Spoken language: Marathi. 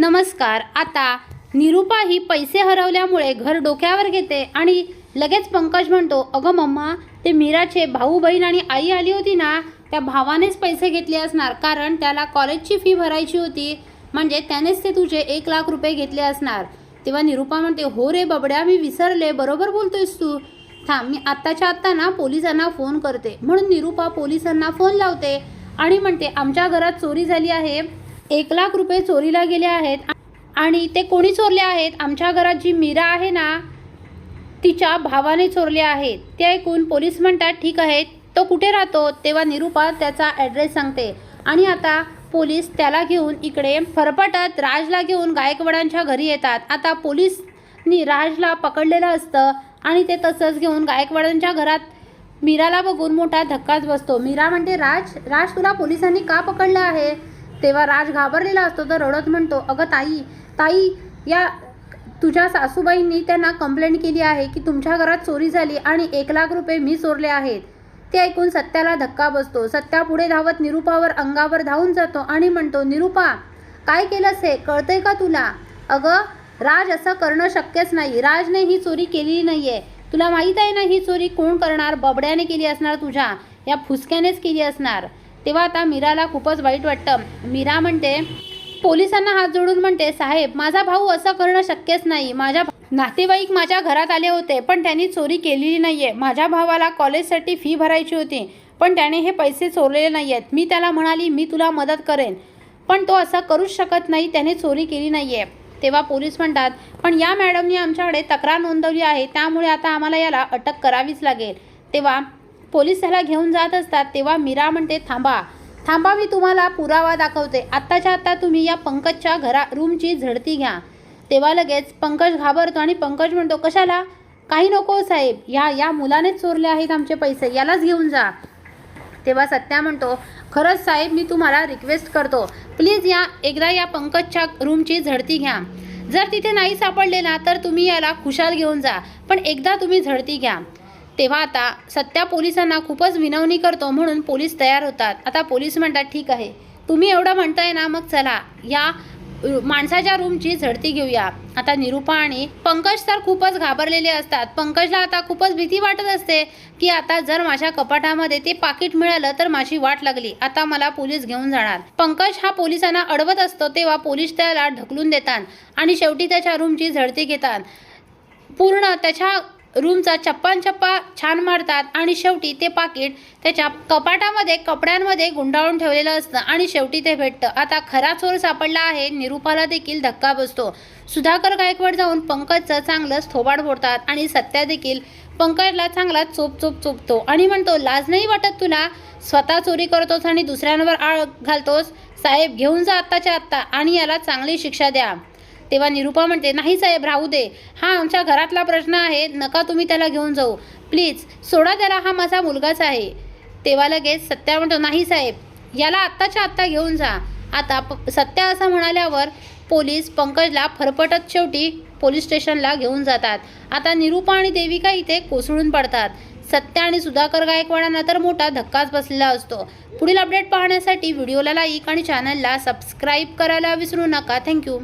नमस्कार आता निरुपा ही पैसे हरवल्यामुळे घर डोक्यावर घेते आणि लगेच पंकज म्हणतो अगं मम्मा ते मीराचे भाऊ बहीण आणि आई आली होती ना त्या भावानेच पैसे घेतले असणार कारण त्याला कॉलेजची फी भरायची होती म्हणजे त्यानेच ते तुझे एक लाख रुपये घेतले असणार. तेव्हा निरुपा म्हणते हो रे बबड्या मी विसरले बरोबर बोलतोयस तू. थांब मी आत्ताच्या आत्ता ना पोलिसांना फोन करते. म्हणून निरुपा पोलिसांना फोन लावते आणि म्हणते आमच्या घरात चोरी झाली आहे एक लाख रुपये चोरीला गेले आहेत आणि ते कोणी चोरले आहेत? आमच्या घरात जी मीरा आहे ना तिच्या भावाने चोरले आहेत. ते ऐकून पोलीस म्हणतात ठीक आहे तो कुठे राहतो? तेव्हा निरुपा त्याचा ॲड्रेस सांगते. आणि आता पोलीस त्याला घेऊन इकडे फरफटत राजला घेऊन गायकवाडांच्या घरी येतात. आता पोलीसनी राजला पकडलेलं असतं आणि ते तसंच घेऊन गायकवाडांच्या घरात मीराला बघून मोठा धक्काच बसतो. मीरा म्हणते राज राज तुला पोलिसांनी का पकडलं आहे? तेव्हा राज घाबरलेला असतो तर रडत म्हणतो अगं ताई ताई या तुझ्या सासूबाईंनी त्यांना कंप्लेंट केली आहे की तुमच्या घरात चोरी झाली आणि एक लाख रुपये मी चोरले आहेत. ते ऐकून सत्याला धक्का बसतो. सत्या पुढे धावत निरुपावर अंगावर धावून जातो आणि म्हणतो निरुपा काय केलंस हे? कळतंय का तुला? अगं राज असं करणं शक्यच नाही. राजने ही चोरी केलेली नाही आहे तुला माहीत आहे ना ही चोरी कोण करणार? बबड्याने केली असणार तुझ्या. या फुसक्यानेच केली असणार. तेव्हा आता मीराला खूपच वाईट वाटतं. मीरा म्हणते पोलिसांना हात जोडून म्हणते साहेब माझा भाऊ असं करणं शक्यच नाही. माझ्या नातेवाईक माझ्या घरात आले होते पण त्यांनी चोरी केलेली नाही आहे माझ्या भावाला कॉलेजसाठी फी भरायची होती पण त्याने हे पैसे चोरलेले नाही आहेत मी त्याला म्हणाली मी तुला मदत करेन पण तो असं करूच शकत नाही. त्याने चोरी केली नाही आहे तेव्हा पोलीस म्हणतात पण या मॅडमने आमच्याकडे तक्रार नोंदवली आहे. त्यामुळे आता आम्हाला याला अटक करावीच लागेल. तेव्हा पोलीस त्याला घेऊन जात असतात तेव्हा मीरा म्हणते थांबा. थांबा मी तुम्हाला पुरावा दाखवते. आत्ताच्या आत्ता तुम्ही या पंकजच्या घरा रूमची झडती घ्या. तेव्हा लगेच पंकज घाबरतो आणि पंकज म्हणतो कशाला? काही नको साहेब. या या मुलानेच चोरले आहेत आमचे पैसे. यालाच घेऊन जा. तेव्हा सत्या म्हणतो खरंच साहेब मी तुम्हाला रिक्वेस्ट करतो. प्लीज या एकदा या पंकजच्या रूमची झडती घ्या. जर तिथे नाही सापडले ना तर तुम्ही याला खुशाल घेऊन जा. पण एकदा तुम्ही झडती घ्या. तेव्हा आता सत्या पोलिसांना खूपच विनवणी करतो म्हणून पोलीस तयार होतात. आता पोलीस म्हणतात ठीक आहे. तुम्ही एवढं म्हणताय ना मग चला. या माणसाच्या रूमची झडती घेऊया. आता निरुपा आणि पंकज तर खूपच घाबरलेले असतात. पंकजला आता खूपच भीती वाटत असते की आता जर माझ्या कपाटामध्ये ते पाकिट मिळालं तर माझी वाट लागली. आता मला पोलीस घेऊन जाणार. पंकज हा पोलिसांना अडवत असतो तेव्हा पोलीस त्याला ढकलून देतात आणि शेवटी त्याच्या रूमची झडती घेतात. पूर्ण त्याच्या रूमचा चप्पान चप्पा छान मारतात आणि शेवटी ते पाकिट त्याच्या कपाटामध्ये कपड्यांमध्ये गुंडाळून ठेवलेलं असतं आणि शेवटी ते भेटतं. आता खरा चोर सापडला आहे निरुपाला देखील धक्का बसतो. सुधाकर गायकवाड जाऊन पंकजचं चांगलंच थोबाड फोडतात आणि सत्या देखील पंकजला चांगला चोप चोप चोपतो आणि म्हणतो लाज नाही वाटत तुला? स्वतः चोरी करतोस आणि दुसऱ्यांवर आळ घालतोस? साहेब घेऊन जा आत्ताच्या आत्ता आणि याला चांगली शिक्षा द्या. तेव्हा निरुपा म्हणते नाही साहेब राहू दे. हा आमच्या घरातला प्रश्न आहे नका तुम्ही त्याला घेऊन जाऊ. प्लीज सोडा त्याला हा माझा मुलगाच आहे. तेव्हा लगेच सत्या म्हणतो नाही साहेब याला आत्ताच्या आत्ता घेऊन जा. आता प सत्या असं म्हणाल्यावर पोलीस पंकजला फरफटत शेवटी पोलीस स्टेशनला घेऊन जातात. आता निरुपा आणि देविका इथे कोसळून पडतात. सत्या आणि सुधाकर गायकवाडांना तर मोठा धक्काच बसलेला असतो. पुढील अपडेट पाहण्यासाठी व्हिडिओला लाईक आणि चॅनलला सबस्क्राईब करायला विसरू नका. थँक्यू